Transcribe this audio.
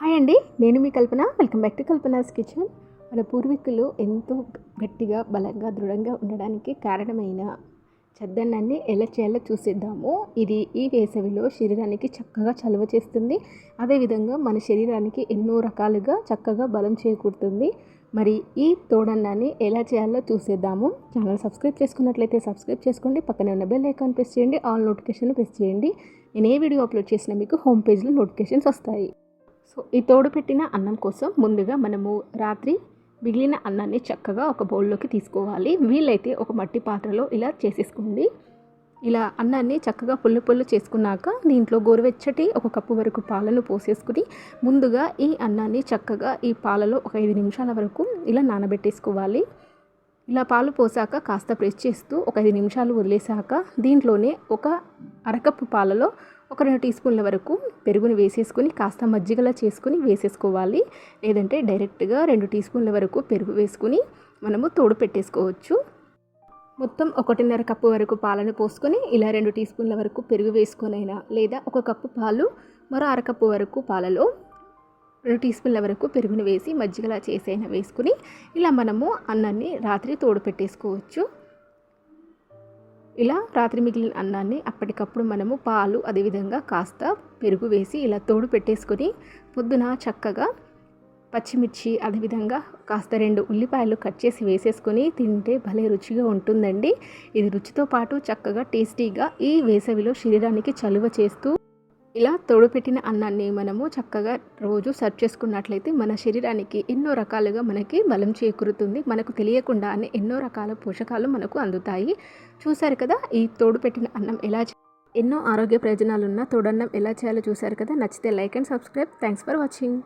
Hi అండి నేను మీ Kalpana. Welcome back to Kalpana's kitchen మన పూర్వీకులు ఎంతో గట్టిగా బలంగా దృఢంగా ఉండడానికి కారణమైన చద్దన్నాన్ని ఎలా చేయాలో చూసేద్దాము. ఇది ఈ వేసవిలో శరీరానికి చక్కగా చలువ చేస్తుంది. అదేవిధంగా మన శరీరానికి ఎన్నో రకాలుగా చక్కగా బలం చేకూరుతుంది. మరి ఈ తోడన్నాన్ని ఎలా చేయాలో చూసేద్దాము. ఛానల్ సబ్స్క్రైబ్ చేసుకున్నట్లయితే సబ్స్క్రైబ్ చేసుకోండి. పక్కనే ఉన్న బెల్ ఐకాన్ ప్రెస్ చేయండి. ఆల్ నోటిఫికేషన్ ప్రెస్ చేయండి. నేను ఏ వీడియో అప్లోడ్ చేసినా మీకు హోమ్ పేజ్లో నోటిఫికేషన్స్ వస్తాయి. సో ఈ తోడు పెట్టిన అన్నం కోసం ముందుగా మనము రాత్రి మిగిలిన అన్నాన్ని చక్కగా ఒక బౌల్లోకి తీసుకోవాలి. వీలైతే ఒక మట్టి పాత్రలో ఇలా చేసేసుకోండి. ఇలా అన్నాన్ని చక్కగా పుల్లు పుల్లు చేసుకున్నాక దీంట్లో గోరువెచ్చటి ఒక కప్పు వరకు పాలను పోసేసుకుని ముందుగా ఈ అన్నాన్ని చక్కగా ఈ పాలలో ఒక ఐదు నిమిషాల వరకు ఇలా నానబెట్టేసుకోవాలి. ఇలా పాలు పోసాక కాస్త ప్రెస్ చేస్తూ ఒక ఐదు నిమిషాలు వదిలేసాక దీంట్లోనే ఒక అరకప్పు పాలలో ఒక రెండు టీ స్పూన్ల వరకు పెరుగుని వేసేసుకొని కాస్త మజ్జిగలా చేసుకుని వేసేసుకోవాలి. లేదంటే డైరెక్ట్గా రెండు టీ స్పూన్ల వరకు పెరుగు వేసుకుని మనము తోడు పెట్టేసుకోవచ్చు. మొత్తం ఒకటిన్నర కప్పు వరకు పాలను పోసుకొని ఇలా రెండు టీ స్పూన్ల వరకు పెరుగు వేసుకొనైనా లేదా ఒక కప్పు పాలు మరో అరకప్పు వరకు పాలలో రెండు టీ స్పూన్ల వరకు పెరుగుని వేసి మజ్జిగలా చేసైనా వేసుకుని ఇలా మనము అన్నాన్ని రాత్రి తోడు పెట్టేసుకోవచ్చు. ఇలా రాత్రి మిగిలిన అన్నాన్ని అప్పటికప్పుడు మనము పాలు అదేవిధంగా కాస్త పెరుగు వేసి ఇలా తోడు పెట్టేసుకొని పొద్దున చక్కగా పచ్చిమిర్చి అదేవిధంగా కాస్త రెండు ఉల్లిపాయలు కట్ చేసి వేసేసుకొని తింటే భలే రుచిగా ఉంటుందండి. ఇది రుచితో పాటు చక్కగా టేస్టీగా ఈ వేసవిలో శరీరానికి చలువ చేస్తూ ఇలా తోడుపెట్టిన అన్నాన్ని మనము చక్కగా రోజు సర్వ్ చేసుకున్నట్లయితే మన శరీరానికి ఎన్నో రకాలుగా మనకి బలం చేకూరుతుంది. మనకు తెలియకుండానే ఎన్నో రకాల పోషకాలు మనకు అందుతాయి. చూశారు కదా ఈ తోడుపెట్టిన అన్నం ఎలా ఎన్నో ఆరోగ్య ప్రయోజనాలున్న తోడన్నం ఎలా చేయాలో చూశారు కదా. నచ్చితే like and subscribe. Thanks for watching.